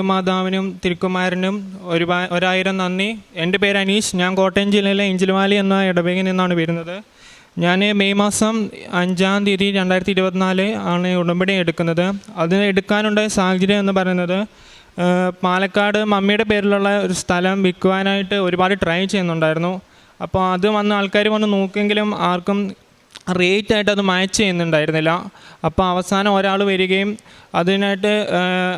മാതാവിനും തിരുക്കുമാരനും ഒരുപാ ഒരായിരം നന്ദി. എന്റെ പേര് അനീഷ്. ഞാൻ കോട്ടയം ജില്ലയിലെ ഇഞ്ചിൽവാലി എന്ന ഇടവകയിൽ നിന്നാണ് വരുന്നത്. ഞാൻ മെയ് മാസം അഞ്ചാം തീയതി രണ്ടായിരത്തി ഇരുപത്തിനാല് ആണ് ഉടമ്പടി എടുക്കുന്നത്. അതിന് എടുക്കാനുണ്ടായ സാഹചര്യം എന്ന് പറയുന്നത് പാലക്കാട് മമ്മിയുടെ പേരിലുള്ള ഒരു സ്ഥലം വിൽക്കുവാനായിട്ട് ഒരുപാട് ട്രൈ ചെയ്യുന്നുണ്ടായിരുന്നു. അപ്പോൾ അത് വന്ന് ആൾക്കാർ വന്ന് നോക്കിയെങ്കിലും ആർക്കും റേറ്റ് ആയിട്ട് അത് മാച്ച് ചെയ്യുന്നുണ്ടായിരുന്നില്ല. അപ്പോൾ അവസാനം ഒരാൾ വരികയും അതിനായിട്ട്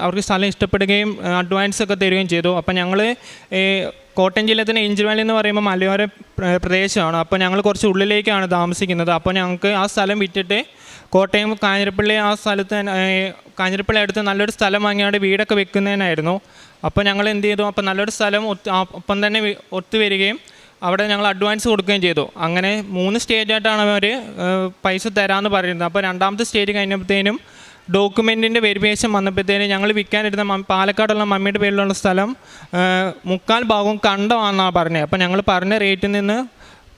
അവർക്ക് സ്ഥലം ഇഷ്ടപ്പെടുകയും അഡ്വാൻസ് ഒക്കെ തരികയും ചെയ്തു. അപ്പോൾ ഞങ്ങൾ കോട്ടയം ജില്ലയിൽ തന്നെ ഇഞ്ചിൽ വാലി എന്ന് പറയുമ്പോൾ മലയോര പ്ര- പ്രദേശമാണ്. അപ്പോൾ ഞങ്ങൾ കുറച്ച് ഉള്ളിലേക്കാണ് താമസിക്കുന്നത്. അപ്പോൾ ഞങ്ങൾക്ക് ആ സ്ഥലം വിറ്റിട്ട് കോട്ടയം കാഞ്ഞിരപ്പള്ളി ആ സ്ഥലത്ത് കാഞ്ഞിരപ്പള്ളി അടുത്ത് നല്ലൊരു സ്ഥലം വാങ്ങിയാണ്ട് വീടൊക്കെ വെക്കുന്നതിനായിരുന്നു. അപ്പോൾ ഞങ്ങൾ എന്ത് ചെയ്തു? അപ്പോൾ നല്ലൊരു സ്ഥലം ഒത്ത് ഒപ്പം തന്നെ ഒത്തു ഒത്തുവരികയും അവിടെ ഞങ്ങൾ അഡ്വാൻസ് കൊടുക്കുകയും ചെയ്തു. അങ്ങനെ മൂന്ന് സ്റ്റേജായിട്ടാണ് അവർ പൈസ തരാമെന്ന് പറയുന്നത് അപ്പോൾ രണ്ടാമത്തെ സ്റ്റേജ് കഴിഞ്ഞപ്പോഴത്തേനും ഡോക്യുമെന്റിന്റെ വെരിഫിക്കേഷൻ വന്നപ്പോഴത്തേനും ഞങ്ങൾ വിൽക്കാനിരുന്ന മ പാലക്കാടുള്ള മമ്മിയുടെ പേരിലുള്ള സ്ഥലം മുക്കാൽ ഭാഗവും കണ്ടമാണെന്നാണ് പറഞ്ഞത് അപ്പോൾ ഞങ്ങൾ പറഞ്ഞ റേറ്റിൽ നിന്ന്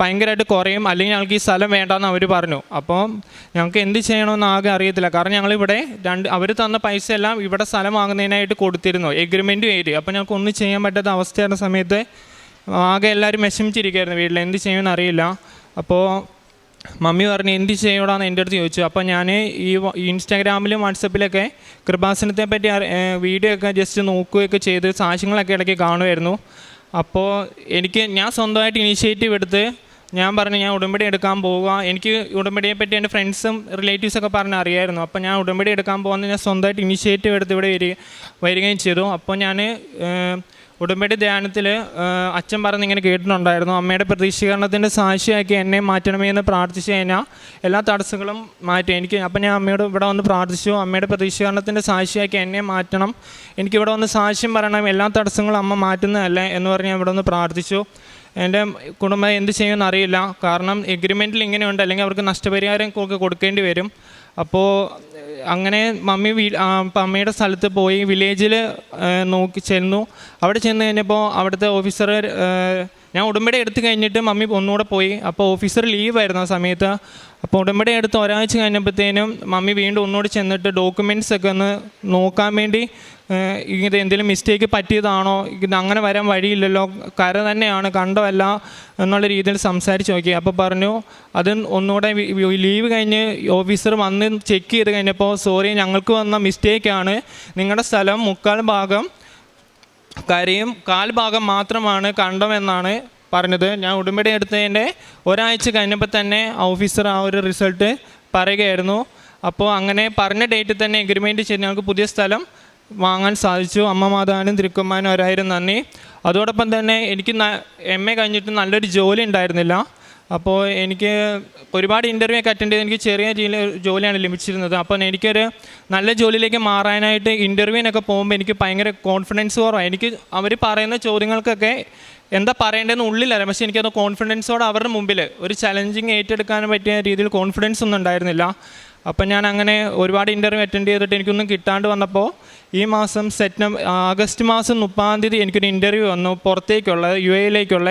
ഭയങ്കരമായിട്ട് കുറയും. അല്ലെങ്കിൽ ഞങ്ങൾക്ക് ഈ സ്ഥലം വേണ്ടെന്ന് അവർ പറഞ്ഞു. അപ്പോൾ ഞങ്ങൾക്ക് എന്ത് ചെയ്യണമെന്ന് ആകെ അറിയത്തില്ല. കാരണം ഞങ്ങളിവിടെ രണ്ട് അവർ തന്ന പൈസ എല്ലാം ഇവിടെ സ്ഥലം വാങ്ങുന്നതിനായിട്ട് കൊടുത്തിരുന്നു. എഗ്രിമെന്റും എഴുതി അപ്പോൾ ഞങ്ങൾക്ക് ഒന്നും ചെയ്യാൻ പറ്റാത്ത അവസ്ഥയായിരുന്ന സമയത്ത് ആകെ എല്ലാവരും വിഷമിച്ചിരിക്കുകയായിരുന്നു വീട്ടിൽ. എന്ത് ചെയ്യുമെന്ന് അറിയില്ല. അപ്പോൾ മമ്മി പറഞ്ഞു എന്ത് ചെയ്യണമെന്ന് എന്റെ അടുത്ത് ചോദിച്ചു. അപ്പോൾ ഞാൻ ഈ ഇൻസ്റ്റാഗ്രാമിലും വാട്സപ്പിലൊക്കെ കൃപാസനത്തെ പറ്റി വീഡിയോ ഒക്കെ ജസ്റ്റ് നോക്കുകയൊക്കെ ചെയ്ത് സാക്ഷ്യങ്ങളൊക്കെ ഇടയ്ക്ക് കാണുമായിരുന്നു. അപ്പോൾ എനിക്ക് ഞാൻ സ്വന്തമായിട്ട് ഇനീഷ്യേറ്റീവ് എടുത്ത് ഞാൻ പറഞ്ഞു ഞാൻ ഉടമ്പടി എടുക്കാൻ പോവുക. എനിക്ക് ഉടമ്പടിയെ പറ്റി എന്റെ ഫ്രണ്ട്സും റിലേറ്റീവ്സൊക്കെ പറഞ്ഞ് അറിയായിരുന്നു. അപ്പോൾ ഞാൻ ഉടമ്പടി എടുക്കാൻ പോകുന്നത് ഞാൻ സ്വന്തമായിട്ട് ഇനീഷ്യേറ്റീവ് എടുത്ത് ഇവിടെ വരിക വരികയും ചെയ്തു. അപ്പോൾ ഞാൻ ഉടമ്പടി ധ്യാനത്തിൽ അച്ഛൻ പറഞ്ഞ് ഇങ്ങനെ കേട്ടിട്ടുണ്ടായിരുന്നു അമ്മയുടെ പ്രതീക്ഷീകരണത്തിന്റെ സാക്ഷിയാക്കി എന്നെ മാറ്റണമേ എന്ന് പ്രാർത്ഥിച്ചു കഴിഞ്ഞാൽ എല്ലാ തടസ്സങ്ങളും മാറ്റി. എനിക്ക് അപ്പം ഞാൻ അമ്മയോട് ഇവിടെ വന്ന് പ്രാർത്ഥിച്ചു അമ്മയുടെ പ്രതീക്ഷീകരണത്തിന്റെ സാക്ഷിയാക്കി എന്നെ മാറ്റണം. എനിക്ക് ഇവിടെ വന്ന് സാക്ഷ്യം പറയണം. എല്ലാ തടസ്സങ്ങളും അമ്മ മാറ്റുന്നതല്ലേ? എന്ന് പറഞ്ഞ് ഞാൻ ഇവിടെ വന്ന് പ്രാർത്ഥിച്ചു. എന്റെ കുടുംബം എന്ത് ചെയ്യുമെന്ന് അറിയില്ല. കാരണം എഗ്രിമെന്റിൽ ഇങ്ങനെയുണ്ട്. അല്ലെങ്കിൽ അവർക്ക് നഷ്ടപരിഹാരം ഒക്കെ കൊടുക്കേണ്ടി വരും. അപ്പോൾ അങ്ങനെ മമ്മി വീ അമ്മയുടെ സ്ഥലത്ത് പോയി വില്ലേജിൽ നോക്കി ചെന്നു. അവിടെ ചെന്ന് കഴിഞ്ഞപ്പോൾ അവിടുത്തെ ഓഫീസർ ഞാൻ ഉടമ്പടി എടുത്ത് കഴിഞ്ഞിട്ട് മമ്മി ഒന്നുകൂടെ പോയി. അപ്പോൾ ഓഫീസർ ലീവായിരുന്നു ആ സമയത്ത്. അപ്പോൾ ഉടമ്പടി എടുത്ത് ഒരാഴ്ച കഴിഞ്ഞപ്പോഴത്തേനും മമ്മി വീണ്ടും ഒന്നുകൂടി ചെന്നിട്ട് ഡോക്യുമെന്റ്സ് ഒക്കെ ഒന്ന് നോക്കാൻ വേണ്ടി ഇത് എന്തെങ്കിലും മിസ്റ്റേക്ക് പറ്റിയതാണോ ഇത് അങ്ങനെ വരാൻ വഴിയില്ലല്ലോ കര തന്നെയാണ് കണ്ടോ അല്ല എന്നുള്ള രീതിയിൽ സംസാരിച്ച് നോക്കി. അപ്പോൾ പറഞ്ഞു അത് ഒന്നുകൂടെ ലീവ് കഴിഞ്ഞ് ഓഫീസർ വന്ന് ചെക്ക് ചെയ്ത് കഴിഞ്ഞപ്പോൾ സോറി ഞങ്ങൾക്ക് വന്ന മിസ്റ്റേക്കാണ് നിങ്ങളുടെ സ്ഥലം മുക്കാൽ ഭാഗം കരയും കാൽഭാഗം മാത്രമാണ് കണ്ടമെന്നാണ് പറഞ്ഞത്. ഞാൻ ഉടമ്പടി എടുത്തതിന്റെ ഒരാഴ്ച കഴിഞ്ഞപ്പോൾ തന്നെ ഓഫീസർ ആ ഒരു റിസൾട്ട് പറയുകയായിരുന്നു. അപ്പോൾ അങ്ങനെ പറഞ്ഞ ഡേറ്റിൽ തന്നെ എഗ്രിമെന്റ് ചെയ്ത് ഞങ്ങൾക്ക് പുതിയ സ്ഥലം വാങ്ങാൻ സാധിച്ചു. അമ്മ മാതാവിനും തിരുക്കുമ്മാനും ഒരായിരം നന്ദി. അതോടൊപ്പം തന്നെ എനിക്ക് എം എ കഴിഞ്ഞിട്ട് നല്ലൊരു ജോലി ഉണ്ടായിരുന്നില്ല. അപ്പോൾ എനിക്ക് ഒരുപാട് ഇന്റർവ്യൂ ഒക്കെ അറ്റൻഡ് ചെയ്ത് എനിക്ക് ചെറിയ ജോലിയാണ് ലഭിച്ചിരുന്നത്. അപ്പോൾ എനിക്കൊരു നല്ല ജോലിയിലേക്ക് മാറാനായിട്ട് ഇന്റർവ്യൂവിനൊക്കെ പോകുമ്പോൾ എനിക്ക് ഭയങ്കര കോൺഫിഡൻസ് കുറവാണ് എനിക്ക് അവർ പറയുന്ന ചോദ്യങ്ങൾക്കൊക്കെ എന്താ പറയേണ്ടതെന്ന് ഉള്ളിലറിയാം. പക്ഷേ എനിക്കത് കോൺഫിഡൻസോടെ അവരുടെ മുമ്പിൽ ഒരു ചലഞ്ചിങ് ഏറ്റെടുക്കാൻ പറ്റിയ രീതിയിൽ കോൺഫിഡൻസ് ഒന്നും ഉണ്ടായിരുന്നില്ല. അപ്പം ഞാൻ അങ്ങനെ ഒരുപാട് ഇന്റർവ്യൂ അറ്റൻഡ് ചെയ്തിട്ട് എനിക്കൊന്നും കിട്ടാണ്ട് വന്നപ്പോൾ ഈ മാസം സെപ്റ്റംബർ ആഗസ്റ്റ് മാസം മുപ്പതാം തീയതി എനിക്കൊരു ഇന്റർവ്യൂ വന്നു. പുറത്തേക്കുള്ള യു എയിലേക്കുള്ള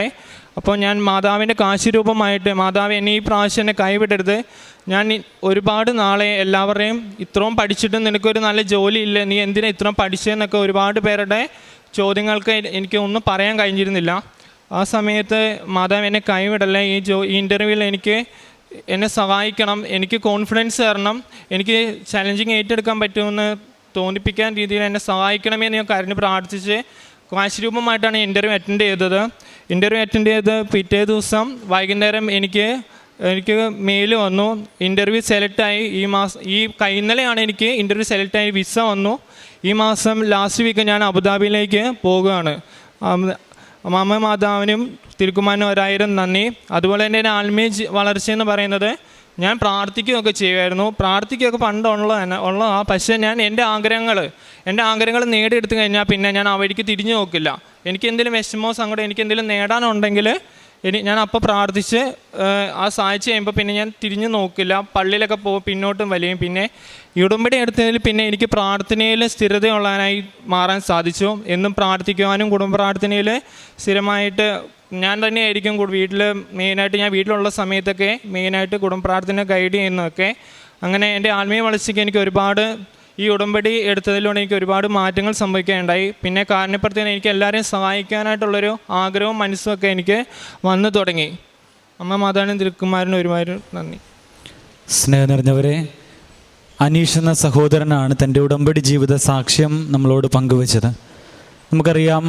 അപ്പോൾ ഞാൻ മാതാവിന്റെ കാശിരൂപമായിട്ട് മാതാവ് എന്നെ ഈ പ്രാവശ്യം എന്നെ കൈവിടരുത്. ഞാൻ ഒരുപാട് നാളെ എല്ലാവരെയും ഇത്രയും പഠിച്ചിട്ടും നിനക്കൊരു നല്ല ജോലി ഇല്ല. നീ എന്തിനാ ഇത്രയും പഠിച്ചതെന്നൊക്കെ ഒരുപാട് പേരുടെ ചോദ്യങ്ങൾക്ക് എനിക്ക് ഒന്നും പറയാൻ കഴിഞ്ഞിരുന്നില്ല. ആ സമയത്ത് മാതാവ് എന്നെ കൈവിടല്ലേ? ഈ ജോ ഈ ഇന്റർവ്യൂവിൽ എനിക്ക് എന്നെ സഹായിക്കണം എനിക്ക് കോൺഫിഡൻസ് തരണം എനിക്ക് ചലഞ്ചിങ് ഏറ്റെടുക്കാൻ പറ്റുമെന്ന് തോന്നിപ്പിക്കാൻ രീതിയിൽ എന്നെ സഹായിക്കണമേ എന്ന് ഞാൻ കരഞ്ഞ് പ്രാർത്ഥിച്ച് കാശിരൂപമായിട്ടാണ് ഇന്റർവ്യൂ അറ്റൻഡ് ചെയ്തത്. ഇന്റർവ്യൂ അറ്റൻഡ് ചെയ്ത് പിറ്റേ ദിവസം വൈകുന്നേരം എനിക്ക് എനിക്ക് മെയിൽ വന്നു. ഇന്റർവ്യൂ സെലക്റ്റായി ഈ മാസം ഈ ഇന്നലെയാണ് എനിക്ക് ഇന്റർവ്യൂ സെലക്റ്റായി വിസ വന്നു. ഈ മാസം ലാസ്റ്റ് വീക്ക് ഞാൻ അബുദാബിയിലേക്ക് പോവുകയാണ്. അമ്മ മാമ മാതാവിനും തിരുക്കുമാനും ഒരായിരം നന്ദി. അതുപോലെ തന്നെ ആൽമീജ് ആത്മീയ ജി- വളർച്ച എന്ന് പറയുന്നത് ഞാൻ പ്രാർത്ഥിക്കുകയൊക്കെ ചെയ്യുമായിരുന്നു. പ്രാർത്ഥിക്കുകയൊക്കെ പണ്ട് ഉള്ള തന്നെ ഉള്ളതാ പക്ഷേ ഞാൻ എന്റെ ആഗ്രഹങ്ങൾ എന്റെ ആഗ്രഹങ്ങൾ നേടിയെടുത്തു കഴിഞ്ഞാൽ പിന്നെ ഞാൻ ആ വഴിക്ക് തിരിഞ്ഞു നോക്കില്ല. എനിക്ക് എന്തെങ്കിലും വിഷമോ സങ്കടം എനിക്ക് എന്തെങ്കിലും നേടാനുണ്ടെങ്കിൽ ഇനി ഞാൻ അപ്പോൾ പ്രാർത്ഥിച്ച് ആ സാധിച്ച് കഴിയുമ്പോൾ പിന്നെ ഞാൻ തിരിഞ്ഞു നോക്കില്ല. പള്ളിയിലൊക്കെ പോകും പിന്നോട്ടും വലിയും. പിന്നെ ഇടുമ്പടി എടുത്തതിൽ പിന്നെ എനിക്ക് പ്രാർത്ഥനയിൽ സ്ഥിരതയുള്ളവനായി മാറാൻ സാധിച്ചു. എന്നും പ്രാർത്ഥിക്കുവാനും കുടുംബ പ്രാർത്ഥനയിൽ സ്ഥിരമായിട്ട് ഞാൻ തന്നെയായിരിക്കും വീട്ടിൽ മെയിനായിട്ട് ഞാൻ വീട്ടിലുള്ള സമയത്തൊക്കെ മെയിനായിട്ട് കുടുംബ പ്രാർത്ഥന ഗൈഡ് ചെയ്യുന്നതൊക്കെ. അങ്ങനെ എന്റെ ആത്മീയ വളർച്ചയ്ക്ക് എനിക്ക് ഒരുപാട് ഈ ഉടമ്പടി എടുത്തതിലൂടെ എനിക്ക് ഒരുപാട് മാറ്റങ്ങൾ സംഭവിക്കുകയുണ്ടായി. പിന്നെ കാരണപ്രത്യേകം എനിക്ക് എല്ലാവരെയും സഹായിക്കാനായിട്ടുള്ളൊരു ആഗ്രഹവും മനസ്സുമൊക്കെ എനിക്ക് വന്നു തുടങ്ങി. അമ്മ മാതാവിനും തിരുക്കുമാരനും ഒരുപാട് നന്ദി. സ്നേഹം നിറഞ്ഞവരെ അനീഷ് എന്ന സഹോദരനാണ് തന്റെ ഉടമ്പടി ജീവിത സാക്ഷ്യം നമ്മളോട് പങ്കുവച്ചത്. നമുക്കറിയാം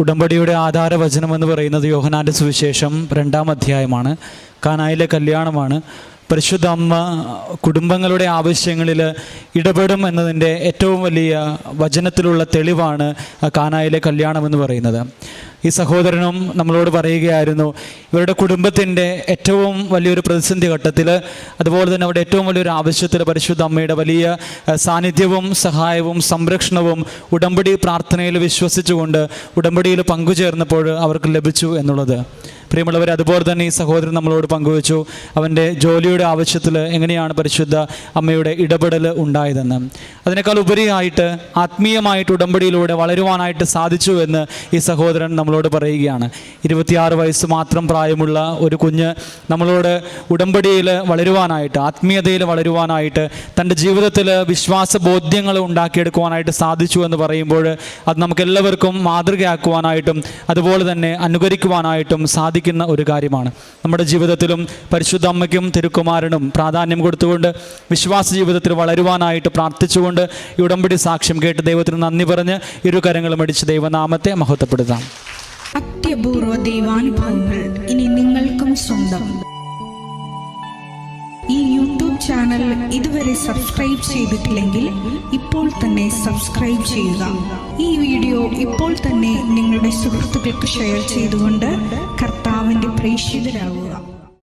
ഉടമ്പടിയുടെ ആധാരവചനം എന്ന് പറയുന്നത് യോഹനാന്റെ സുവിശേഷം രണ്ടാം അധ്യായമാണ്. കാനായിലെ കല്യാണമാണ്. പരിശുദ്ധ അമ്മ കുടുംബങ്ങളുടെ ആവശ്യങ്ങളിൽ ഇടപെടും എന്നതിന്റെ ഏറ്റവും വലിയ വചനത്തിലുള്ള തെളിവാണ് കാനായിലെ കല്യാണം എന്ന് പറയുന്നത്. ഈ സഹോദരനും നമ്മളോട് പറയുകയായിരുന്നു ഇവരുടെ കുടുംബത്തിന്റെ ഏറ്റവും വലിയൊരു പ്രതിസന്ധി ഘട്ടത്തിൽ അതുപോലെ തന്നെ അവിടെ ഏറ്റവും വലിയൊരു ആവശ്യത്തിൽ പരിശുദ്ധ അമ്മയുടെ വലിയ സാന്നിധ്യവും സഹായവും സംരക്ഷണവും ഉടമ്പടി പ്രാർത്ഥനയിൽ വിശ്വസിച്ചുകൊണ്ട് ഉടമ്പടിയിൽ പങ്കുചേർന്നപ്പോൾ അവർക്ക് ലഭിച്ചു എന്നുള്ളത്. പ്രിയമുള്ളവർ അതുപോലെ തന്നെ ഈ സഹോദരൻ നമ്മളോട് പങ്കുവച്ചു. അവന്റെ ജോലിയുടെ ആവശ്യത്തിൽ എങ്ങനെയാണ് പരിശുദ്ധ അമ്മയുടെ ഇടപെടൽ ഉണ്ടായതെന്ന്. അതിനേക്കാൾ ഉപരിയായിട്ട് ആത്മീയമായിട്ട് ഉടമ്പടിയിലൂടെ വളരുവാനായിട്ട് സാധിച്ചു എന്ന് ഈ സഹോദരൻ നമ്മളോട് പറയുകയാണ്. ഇരുപത്തിയാറ് വയസ്സ് മാത്രം പ്രായമുള്ള ഒരു കുഞ്ഞ് നമ്മളോട് ഉടമ്പടിയിൽ വളരുവാനായിട്ട് ആത്മീയതയിൽ വളരുവാനായിട്ട് തന്റെ ജീവിതത്തിൽ വിശ്വാസ ബോധ്യങ്ങൾ ഉണ്ടാക്കിയെടുക്കുവാനായിട്ട് സാധിച്ചു എന്ന് പറയുമ്പോൾ അത് നമുക്ക് എല്ലാവർക്കും മാതൃകയാക്കുവാനായിട്ടും അതുപോലെ തന്നെ അനുകരിക്കുവാനായിട്ടും സാധിക്കുന്ന ഒരു കാര്യമാണ്. നമ്മുടെ ജീവിതത്തിലും പരിശുദ്ധ അമ്മയ്ക്കും തിരുക്കുമാരനും പ്രാധാന്യം കൊടുത്തുകൊണ്ട് വിശ്വാസ ജീവിതത്തിൽ വളരുവാനായിട്ട് പ്രാർത്ഥിച്ചുകൊണ്ട് ഈ ഉടമ്പടി സാക്ഷ്യം കേട്ട് ദൈവത്തിന് നന്ദി പറഞ്ഞ് ഇരു കരങ്ങളും അടിച്ച് ദൈവനാമത്തെ മഹത്വപ്പെടുത്താം. അത്യപൂർവ ദൈവാനുഭവങ്ങൾ ഇനി നിങ്ങൾക്കും സ്വന്തം. ഈ യൂട്യൂബ് ചാനൽ ഇതുവരെ സബ്സ്ക്രൈബ് ചെയ്തിട്ടില്ലെങ്കിൽ ഇപ്പോൾ തന്നെ സബ്സ്ക്രൈബ് ചെയ്യുക. ഈ വീഡിയോ ഇപ്പോൾ തന്നെ നിങ്ങളുടെ സുഹൃത്തുക്കൾക്ക് ഷെയർ ചെയ്തുകൊണ്ട് കർത്താവിൻ്റെ പ്രേക്ഷിതരാകുക